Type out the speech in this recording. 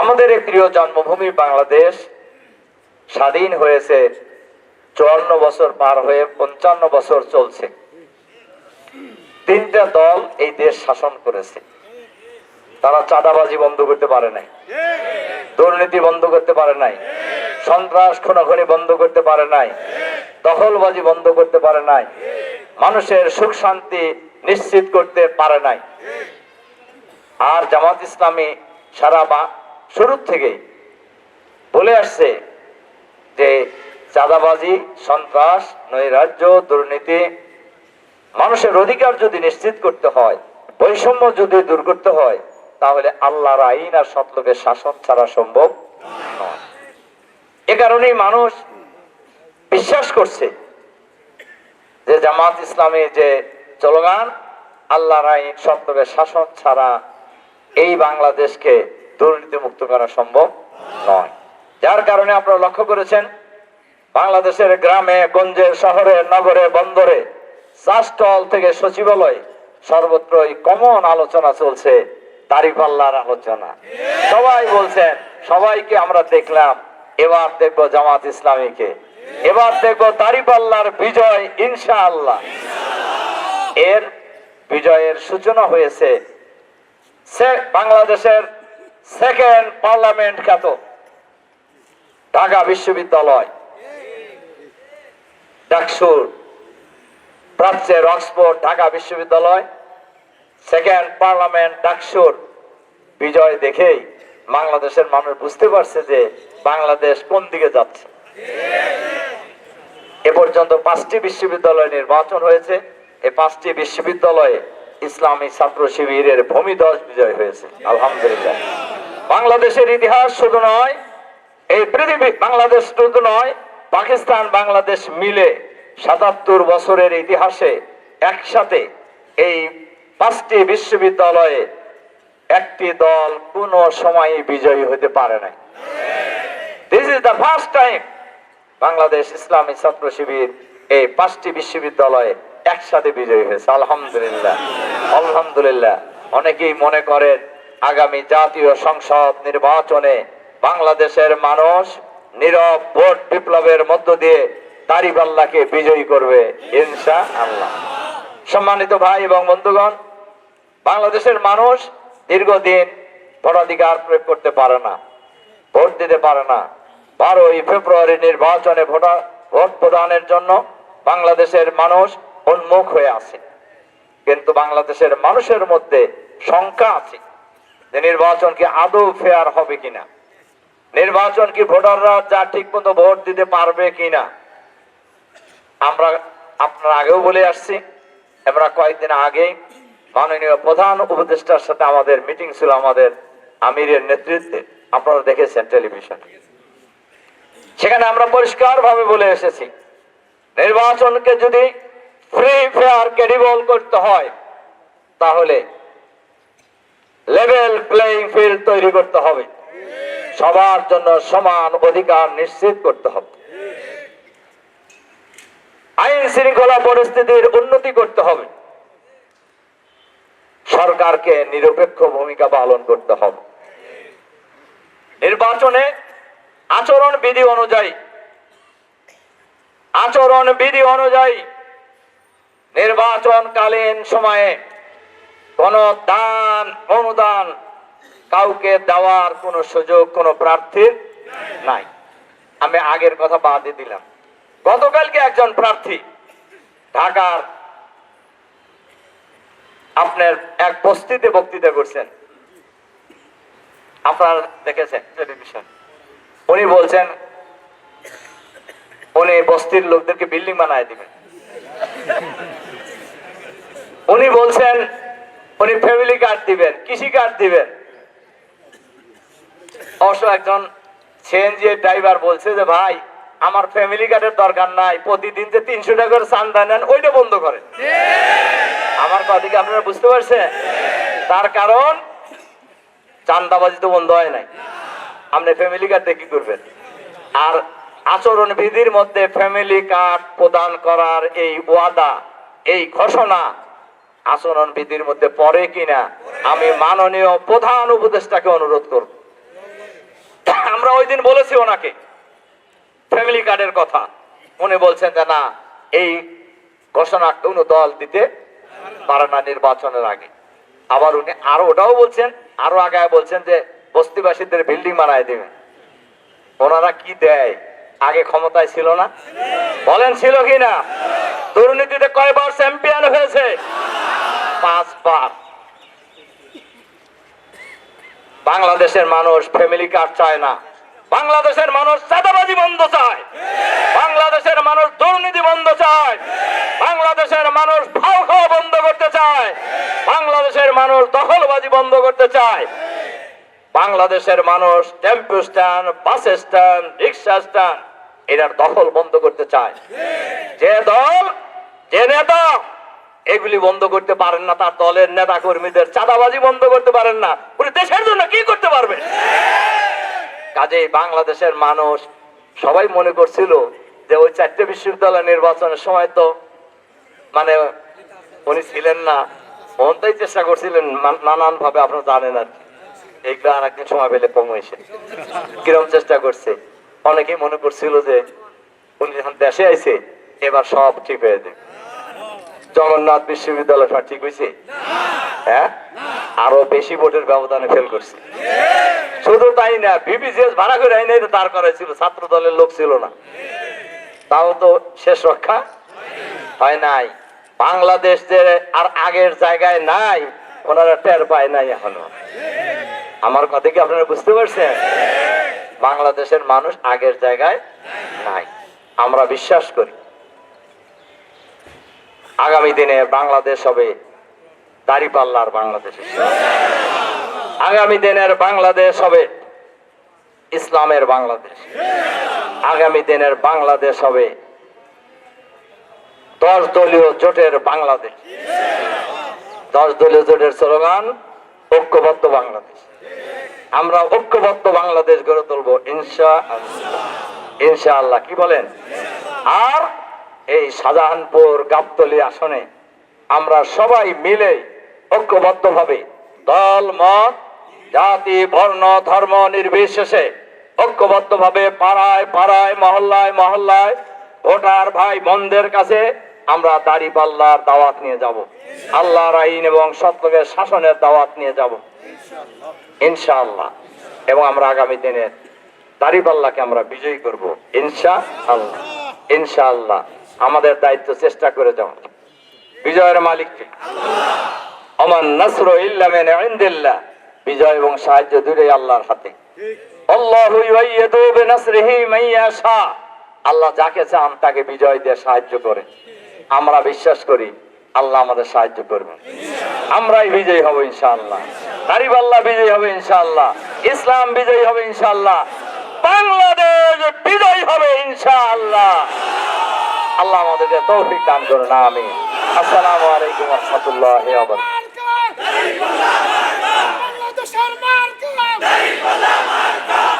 আমাদের এই প্রিয় জন্মভূমি বাংলাদেশ স্বাধীন হয়েছে চুয়ান্ন বছর পার হয়ে পঞ্চান্ন বছর চলছে। তিনটা দল এই দেশ শাসন করেছে। তারা চাঁদাবাজি বন্ধ করতে পারে নাই। দুর্নীতি বন্ধ করতে পারে নাই। সন্ত্রাস, খুনাখুনি বন্ধ করতে পারে নাই। দখলবাজি বন্ধ করতে পারে নাই। মানুষের সুখ শান্তি নিশ্চিত করতে পারে নাই। আর জামাত ইসলামী সারা শুরুর থেকেই বলে আসছে যে চাঁদাবাজি, সন্ত্রাস, নৈরাজ্য, দুর্নীতি মানুষের অধিকার যদি নিশ্চিত করতে হয়, বৈষম্য যদি দূর করতে হয়, তাহলে আল্লাহর আইন আর সতলোকের শাসন ছাড়া সম্ভব নয়। এ কারণেই মানুষ বিশ্বাস করছে যে জামাত ইসলামী যে চলগান আল্লাহর আইন সত্যকে শাসন ছাড়া এই বাংলাদেশকে দুর্নীতি মুক্ত করা সম্ভব নয়। যার কারণে আপনারা লক্ষ্য করেছেন, বাংলাদেশের গ্রামে, গঞ্জে, শহরে, নগরে, বন্দরে চাষটল থেকে সচিবালয় সর্বত্রই কমন আলোচনা চলছে দাড়িপাল্লার আলোচনা। সবাই বলছেন, সবাইকে আমরা দেখলাম, এবার দেখব জামাত ইসলামীকে। এবার দেখব দাড়িপাল্লার বিজয়, ইনশাআল্লাহ। এর বিজয়ের সূচনা হয়েছে। বাংলাদেশের সেকেন্ড পার্লামেন্ট খ্যাত ঢাকা বিশ্ববিদ্যালয়। ডাকসুর প্রাচ্যের অক্সফোর্ড ঢাকা বিশ্ববিদ্যালয়। সেকেন্ড পার্লামেন্ট ডাকসুর বিজয় দেখেই বাংলাদেশের মানুষ বুঝতে পারছে যে বাংলাদেশ কোন দিকে যাচ্ছে। এ পর্যন্ত পাঁচটি বিশ্ববিদ্যালয় নির্বাচন হয়েছে। এই পাঁচটি বিশ্ববিদ্যালয়ে ইসলামী ছাত্র শিবিরের ভূমিদশ বিজয় হয়েছে। আলহামদুলিল্লাহ। বাংলাদেশের ইতিহাস শুধু নয়, এই পৃথিবী বাংলাদেশ শুধু নয়, পাকিস্তান, বাংলাদেশ মিলে সাতাত্তর বছরের ইতিহাসে একসাথে এই পাঁচটি বিশ্ববিদ্যালয়ে একটি দল কোন সময় বিজয়ী হতে পারে নাই। This is the first time Bangladesh Islami Chhatra Shibir এই পাঁচটি বিশ্ববিদ্যালয়ে একসাথে বিজয়ী হয়েছে। আলহামদুলিল্লাহ আলহামদুলিল্লাহ। অনেকেই মনে করেন আগামী জাতীয় সংসদ নির্বাচনে বাংলাদেশের মানুষ নীরব ভোট বিপ্লবের মধ্য দিয়ে দাড়িপাল্লাকে বিজয়ী করবে ইনশা আল্লাহ সম্মানিত ভাই এবং বন্ধুগণ, বাংলাদেশের মানুষ দীর্ঘদিন ভোটাধিকার প্রয়োগ করতে পারে না, ভোট দিতে পারে না। বারোই ফেব্রুয়ারি নির্বাচনে ভোটার, ভোট প্রদানের জন্য বাংলাদেশের মানুষ উন্মুখ হয়ে আছে। কিন্তু বাংলাদেশের মানুষের মধ্যে শঙ্কা আছে। যে নির্বাচন কি আদৌ ফেয়ার হবে কিনা? নির্বাচন কি ভোটাররা যা ঠিক মতো ভোট দিতে পারবে কিনা? আমরা আপনার আগেও বলে আসছি, আমরা কয়েকদিন আগে মাননীয় প্রধান উপদেষ্টার সাথে আমাদের মিটিং ছিল আমাদের আমিরের নেতৃত্বে। আপনারা দেখেছেন টেলিভিশন। সেখানে আমরা পরিষ্কার ভাবে বলে এসেছি, নির্বাচনকে যদি ফ্রি ফেয়ার ক্রেডিবল করতে হয়, তাহলে ফিল্ড তৈরি করতে হবে। সবার জন্য সমান অধিকার নিশ্চিত করতে হবে। আইন শৃঙ্খলা পরিস্থিতির উন্নতি করতে হবে। সরকারকে নিরপেক্ষ ভূমিকা পালন করতে হবে। নির্বাচনে আচরণ বিধি অনুযায়ী, আচরণ বিধি অনুযায়ী নির্বাচনকালীন সময়ে কোন দান, অনুদান কাউকে দেওয়ার কোন সুযোগ, কোন প্রার্থীর নাই। আমি আগের কথা বাদে দিলাম। গতকালকে একজন প্রার্থী ঢাকার আপনার এক বস্তিতে বক্তৃতা করছেন। আপনারা দেখেছেন টেলিভিশন। উনি বলছেন, উনি বস্তির লোকদেরকে বিল্ডিং বানায় দিবেন। উনি বলছেন, উনি ফ্যামিলি কার্ড দিবেন, কৃষি কার্ড দিবেন। অবশ্য একজন সিএনজি ড্রাইভার বলছে যে, ভাই, আমার ফ্যামিলি কার্ডের দরকার নাই। প্রতিদিন যে তিনশো টাকা করে চান্দা নেন, ওইটা বন্ধ করেন। আমার কথা কি আপনারা বুঝতে পারছেন? তার কারণ চান্দাবাজি তো বন্ধ হয় নাই। আপনি ফ্যামিলি কার্ড দিয়ে কি করবেন? আর আচরণ বিধির মধ্যে ফ্যামিলি কার্ড প্রদান করার এই ওয়াদা, এই ঘোষণা আচরণ বিধির মধ্যে পড়ে কিনা, আমি মাননীয় প্রধান উপদেষ্টাকে অনুরোধ করব। আমরা ওই দিন বলেছি ওনাকে। ফ্যামিলি কার্ডের কথা। উনি বলছেন যে, না, এই ঘোষণা কোনো দল দিতে পারে না নির্বাচনের আগে। আবার উনি আরও ওটাও বলছেন, আরও আগে বলছেন যে, বস্তিবাসীদের বিল্ডিং বানায় দেবেন ওনারা কি দেয়? আগে ক্ষমতায় ছিল না? বলেন, ছিল কি না দুর্নীতিতে কয়বার চ্যাম্পিয়ন হয়েছে? পাঁচবার। বাংলাদেশের মানুষ ফ্যামিলি কার্ড চায় না। বাংলাদেশের মানুষ চাঁদাবাজি বন্ধ চায়। বাংলাদেশের মানুষ দুর্নীতি বন্ধ চায়। বাংলাদেশের মানুষ ভাও খাওয়া বন্ধ করতে চায়। বাংলাদেশের মানুষ দখলবাজি বন্ধ করতে চায়। বাংলাদেশের মানুষ টেম্পু স্ট্যান্ড, বাস স্ট্যান্ড, রিক্সা স্ট্যান্ড এটার দখল বন্ধ করতে চায়। যে দল, যে নেতা, এগুলি বন্ধ করতে পারেন না, তার দলের নেতা কর্মীদের চাঁদাবাজি বন্ধ করতে পারেন না। উনি দেশের জন্য কি করতে পারবে? কাজেই বাংলাদেশের মানুষ সবাই মনে করছিল যে ওই চারটে বিশ্ববিদ্যালয় নির্বাচনের সময় তো মানে উনি ছিলেন না। মনটাই চেষ্টা করছিলেন নানান ভাবে আপনারা জানেন আর কি। এইগুলো আর একদিন সময় পেলে কম হয়েছে কিরম চেষ্টা করছে? অনেকেই মনে করছিল যে উনি যখন দেশে আইছে এবার সব ঠিক হয়ে যাবে। জগন্নাথ বিশ্ববিদ্যালয় সব ঠিক হয়েছে হ্যাঁ? আরও বেশি ভোটের ব্যবধানে ফেল করছে। শুধু তাই না বিবিসিএস ভাড়া করে আইনে তার করাইছিল ছাত্র দলের লোক ছিল না। তাও তো শেষ রক্ষা হয় নাই। বাংলাদেশ যে আর আগের জায়গায় নাই, ওনারা টের পায় নাই এখনও। আমার কথা কি আপনারা বুঝতে পারছেন? বাংলাদেশের মানুষ আগের জায়গায় নাই। আমরা বিশ্বাস করি, আগামী দিনে বাংলাদেশ হবে দাড়িপাল্লার বাংলাদেশ। আগামী দিনের বাংলাদেশ হবে ইসলামের বাংলাদেশ। আগামী দিনের বাংলাদেশ হবে দশ দলীয় জোটের বাংলাদেশ। দশ দলীয় জোটের স্লোগান, ঐক্যবদ্ধ বাংলাদেশ। আমরা ঐক্যবদ্ধ বাংলাদেশ গড়ে তুলবো ইনশা ইনশাআল্লাহ, কি বলেন? আর এই শাহজাহানপুর গাবতলি আসনে আমরা সবাই মিলে ঐক্যবদ্ধভাবে দল মত জাতি, বর্ণ, ধর্ম নির্বিশেষে ঐক্যবদ্ধভাবে পাড়ায় পাড়ায়, মহল্লায় মহল্লায় ভোটার ভাই বোনদের কাছে আমরা দাড়ি পাল্লার দাওয়াত নিয়ে যাব। আল্লাহর আইন এবং সত্যকের শাসনের দাওয়াত নিয়ে যাব। ইনশাআল্লাহ। এবং আমরা আগামী দিনের দাড়িপাল্লাকে আমরা বিজয়ী করব। ইনশা আল্লাহ ইনশাআল্লাহ। আমাদের দায়িত্ব চেষ্টা করে যাও। বিজয়ের মালিককে। অমান নাসর ইল্লামেন বিজয় এবং সাহায্য দূরে আল্লাহর হাতে। আল্লাহু আল্লাহ যাকে চান তাকে বিজয় দিয়ে সাহায্য করে। আমরা বিশ্বাস করি আল্লাহ আমাদের সাহায্য করবেন। আমরাই বিজয়ী হব ইনশাআল্লাহ। দাড়িপাল্লাহ বিজয়ী হবে ইনশাআল্লাহ। ইসলাম বিজয়ী হবে ইনশাআল্লাহ। বাংলাদেশ বিজয়ী হবে ইনশাআল্লাহ। আল্লাহ আমাদেরকে তৌফিক দান করুন আমি আসসালামু আলাইকুম রাহমাতুল্লাহি Salam